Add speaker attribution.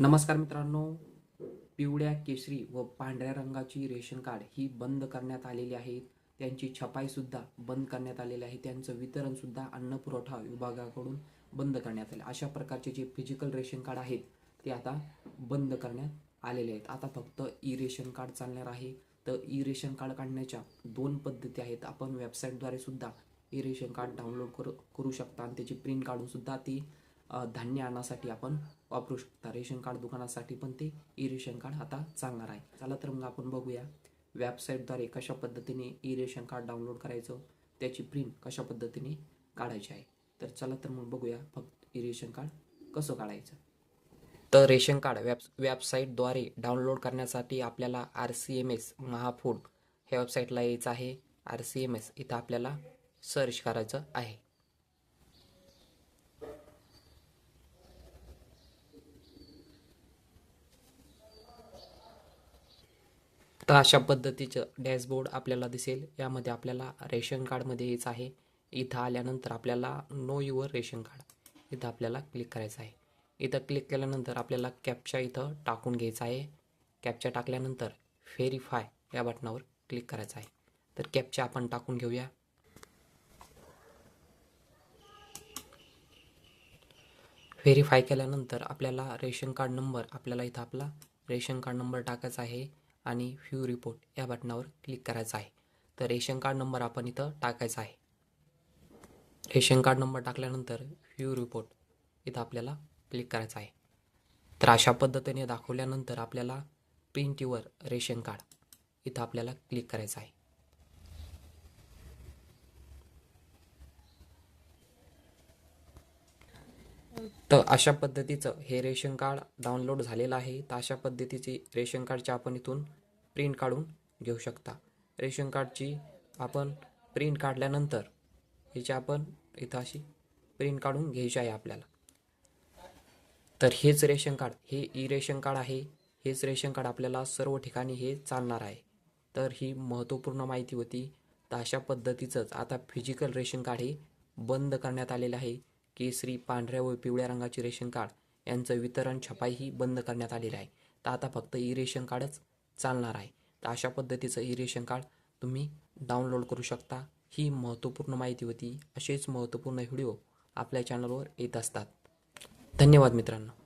Speaker 1: नमस्कार मित्रांनो. पिवळ्या केशरी व पांढऱ्या रंगाची रेशन कार्ड ही बंद करण्यात आलेली आहेत त्यांची छपाईसुद्धा बंद करण्यात आलेली आहे. त्यांचं वितरणसुद्धा अन्न पुरवठा विभागाकडून बंद करण्यात आले. अशा प्रकारचे जे फिजिकल रेशन कार्ड आहेत ते आता बंद करण्यात आलेले आहेत. आता फक्त ई रेशन कार्ड चालणार आहे. तर ई रेशन कार्ड काढण्याच्या दोन पद्धती आहेत. आपण वेबसाईटद्वारे सुद्धा ई रेशन कार्ड डाउनलोड करू करू शकता आणि त्याची प्रिंट काढून सुद्धा ती धान्य आणण्यासाठी आपण वापरू शकता. रेशन कार्ड दुकानासाठी पण ते ई रेशन कार्ड आता चालणार आहे. चला तर मग आपण बघूया वेबसाईटद्वारे कशा पद्धतीने ई रेशन कार्ड डाउनलोड करायचं त्याची प्रिंट कशा पद्धतीने काढायची आहे. तर चला तर मग बघूया फक्त ई रेशन कार्ड कसं काढायचं. तर रेशन कार्ड वेब वेबसाईटद्वारे डाउनलोड करण्यासाठी आपल्याला R C M S Mahafood ह्या वेबसाईटला यायचं आहे. आर सी एम एस इथं आपल्याला सर्च करायचं आहे. तर अशा पद्धतीचं डॅशबोर्ड आपल्याला दिसेल. यामध्ये आपल्याला रेशन कार्डमध्ये यायचं आहे. इथं आल्यानंतर आपल्याला नो युअर रेशन कार्ड इथं आपल्याला क्लिक करायचं आहे. इथं क्लिक केल्यानंतर आपल्याला कॅपचा इथं टाकून घ्यायचा आहे. कॅपचा टाकल्यानंतर व्हेरीफाय या बटनावर क्लिक करायचं आहे. तर कॅपचा आपण टाकून घेऊया. व्हेरीफाय केल्यानंतर आपल्याला रेशन कार्ड नंबर आपल्याला इथं आपला रेशन कार्ड नंबर टाकायचा आहे. आणि व्ह्यू रिपोर्ट या बटनावर क्लिक करायचं आहे. तर रेशन कार्ड नंबर आपण इथं टाकायचा आहे. रेशन कार्ड नंबर टाकल्यानंतर व्ह्यू रिपोर्ट इथं आपल्याला क्लिक करायचं आहे. तर अशा पद्धतीने दाखवल्यानंतर आपल्याला प्रिंटीवर रेशन कार्ड इथं आपल्याला क्लिक करायचं आहे. तर अशा पद्धतीचं हे रेशन कार्ड डाउनलोड झालेलं आहे. तर अशा पद्धतीची रेशन कार्डची आपण इथून प्रिंट काढून घेऊ शकता. रेशन कार्डची आपण प्रिंट काढल्यानंतर ह्याची आपण इथं अशी प्रिंट काढून घ्यायची आहे आपल्याला. तर हेच रेशन कार्ड हे ई रेशन कार्ड आहे. हेच रेशन कार्ड आपल्याला सर्व ठिकाणी हे चालणार आहे. तर ही महत्त्वपूर्ण माहिती होती. तर अशा पद्धतीचंच आता फिजिकल रेशन कार्ड हे बंद करण्यात आलेलं आहे. केसरी पांढऱ्या व पिवळ्या रंगाचे रेशन कार्ड यांचं वितरण छपाईही बंद करण्यात आलेलं आहे. तर आता फक्त ई रेशन कार्डच चालणार आहे. तर अशा पद्धतीचं ई रेशन कार्ड तुम्ही डाउनलोड करू शकता. ही महत्त्वपूर्ण माहिती होती. असेच महत्त्वपूर्ण व्हिडिओ आपल्या चॅनलवर येत असतात. धन्यवाद मित्रांनो.